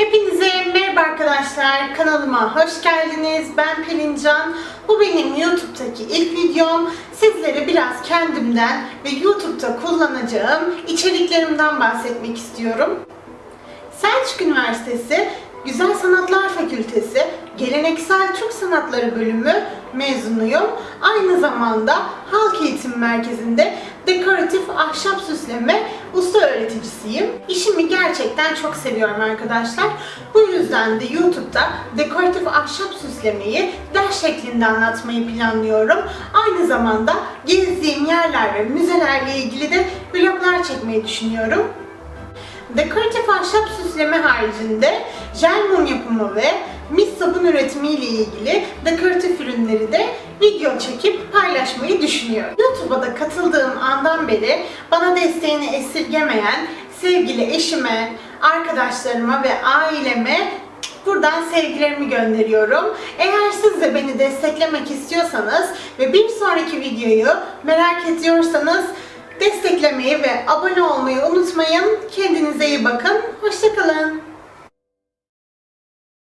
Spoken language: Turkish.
Hepinize merhaba arkadaşlar. Kanalıma hoş geldiniz. Ben Pelincan. Bu benim YouTube'daki ilk videom. Sizlere biraz kendimden ve YouTube'da kullanacağım içeriklerimden bahsetmek istiyorum. Selçuk Üniversitesi Güzel Sanatlar Fakültesi Geleneksel Türk Sanatları bölümü mezunuyum. Aynı zamanda Halk Eğitim Merkezi'nde dekoratif ahşap süsleme öğreticisiyim. İşimi gerçekten çok seviyorum arkadaşlar. Bu yüzden de YouTube'da dekoratif ahşap süslemeyi ders şeklinde anlatmayı planlıyorum. Aynı zamanda gezdiğim yerler ve müzelerle ilgili de vloglar çekmeyi düşünüyorum. Dekoratif ahşap süsleme haricinde jel mum yapımı ve mis sabun üretimi ile ilgili dekoratif ürünleri de video çekip paylaşmayı düşünüyorum. YouTube'a da katıldığım andan beri bana desteğini esirgemeyen sevgili eşime, arkadaşlarıma ve aileme Buradan sevgilerimi gönderiyorum. Eğer siz de beni desteklemek istiyorsanız ve bir sonraki videoyu merak ediyorsanız desteklemeyi ve abone olmayı unutmayın. Kendinize iyi bakın. Hoşçakalın.